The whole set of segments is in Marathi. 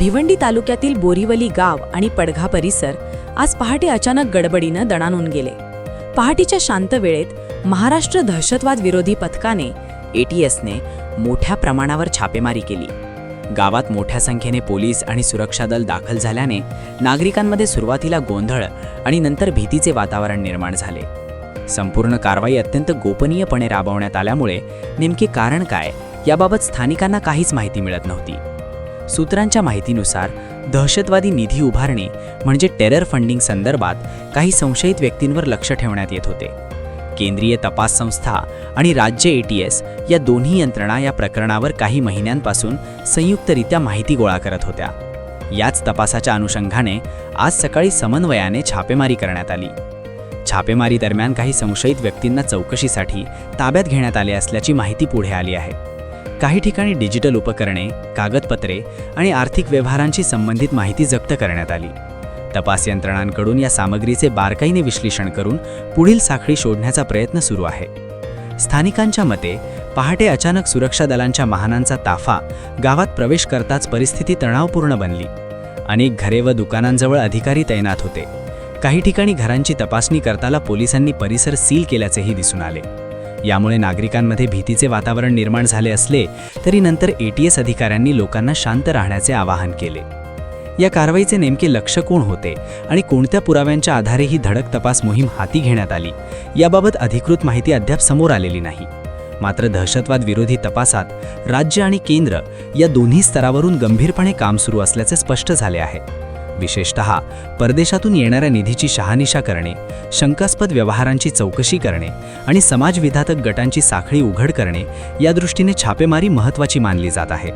भिवंडी तालुक्यातील बोरीवली गाव आणि पडघा परिसर आज पहाटे अचानक गडबडीनं दणानून गेले. पहाटेच्या शांत वेळेत महाराष्ट्र दहशतवाद विरोधी पथकाने एटीएसने मोठ्या प्रमाणावर छापेमारी केली. गावात मोठ्या संख्येने पोलीस आणि सुरक्षा दल दाखल झाल्याने नागरिकांमध्ये सुरुवातीला गोंधळ आणि नंतर भीतीचे वातावरण निर्माण झाले. संपूर्ण कारवाई अत्यंत गोपनीयपणे राबवण्यात आल्यामुळे नेमके कारण काय याबाबत स्थानिकांना काहीच माहिती मिळत नव्हती. सूत्रांच्या माहितीनुसार दहशतवादी निधी उभारणे म्हणजे टेरर फंडिंग संदर्भात काही संशयित व्यक्तींवर लक्ष ठेवण्यात येत होते. केंद्रीय तपास संस्था आणि राज्य एटीएस या दोन्ही यंत्रणा या प्रकरणावर काही महिन्यांपासून संयुक्तरित्या माहिती गोळा करत होत्या. याच तपासाच्या अनुषंगाने आज सकाळी समन्वयाने छापेमारी करण्यात आली. छापेमारी दरम्यान काही संशयित व्यक्तींना चौकशीसाठी ताब्यात घेण्यात आले असल्याची माहिती पुढे आली आहे. काही ठिकाणी डिजिटल उपकरणे कागदपत्रे आणि आर्थिक व्यवहारांशी संबंधित माहिती जप्त करण्यात आली. तपास यंत्रणांकडून या सामग्रीचे बारकाईने विश्लेषण करून पुढील साखळी शोधण्याचा प्रयत्न सुरू आहे. स्थानिकांच्या मते पहाटे अचानक सुरक्षा दलांच्या वाहनांचा ताफा गावात प्रवेश करताच परिस्थिती तणावपूर्ण बनली. अनेक घरे व दुकानांजवळ अधिकारी तैनात होते. काही ठिकाणी घरांची तपासणी करताना पोलिसांनी परिसर सील केल्याचेही दिसून आले. यामुळे नागरिकांमध्ये भीतीचे वातावरण निर्माण झाले असले तरी नंतर एटीएस अधिकाऱ्यांनी लोकांना शांत राहण्याचे आवाहन केले. या कारवाईचे नेमके लक्ष कोण होते आणि कोणत्या पुराव्यांच्या आधारे ही धडक तपास मोहीम हाती घेण्यात आली याबाबत अधिकृत माहिती अद्याप समोर आलेली नाही. मात्र दहशतवाद विरोधी तपासात राज्य आणि केंद्र या दोन्ही स्तरावरून गंभीरपणे काम सुरू असल्याचे स्पष्ट झाले आहे. विशेषतः परदेशातून येणाऱ्या निधीची शहानिशा करणे शंकास्पद व्यवहारांची चौकशी करणे आणि समाजविधातक गटांची साखळी उघड करणे या दृष्टीने छापेमारी महत्त्वाची मानली जात आहे.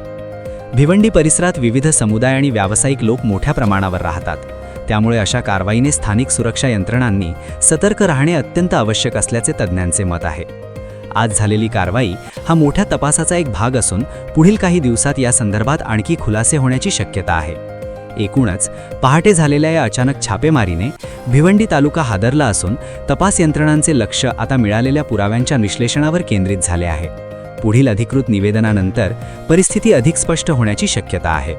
भिवंडी परिसरात विविध समुदाय आणि व्यावसायिक लोक मोठ्या प्रमाणावर राहतात. त्यामुळे अशा कारवाईने स्थानिक सुरक्षा यंत्रणांनी सतर्क राहणे अत्यंत आवश्यक असल्याचे तज्ज्ञांचे मत आहे. आज झालेली कारवाई हा मोठ्या तपासाचा एक भाग असून पुढील काही दिवसात या संदर्भात आणखी खुलासे होण्याची शक्यता आहे. एकूणच पहाटे झालेल्या या अचानक छापेमारीने भिवंडी तालुका हादरला असून तपास यंत्रणांचे लक्ष आता मिळालेल्या पुराव्यांच्या विश्लेषणावर केंद्रित झाले आहे. पुढील अधिकृत निवेदनानंतर परिस्थिती अधिक स्पष्ट होण्याची शक्यता आहे.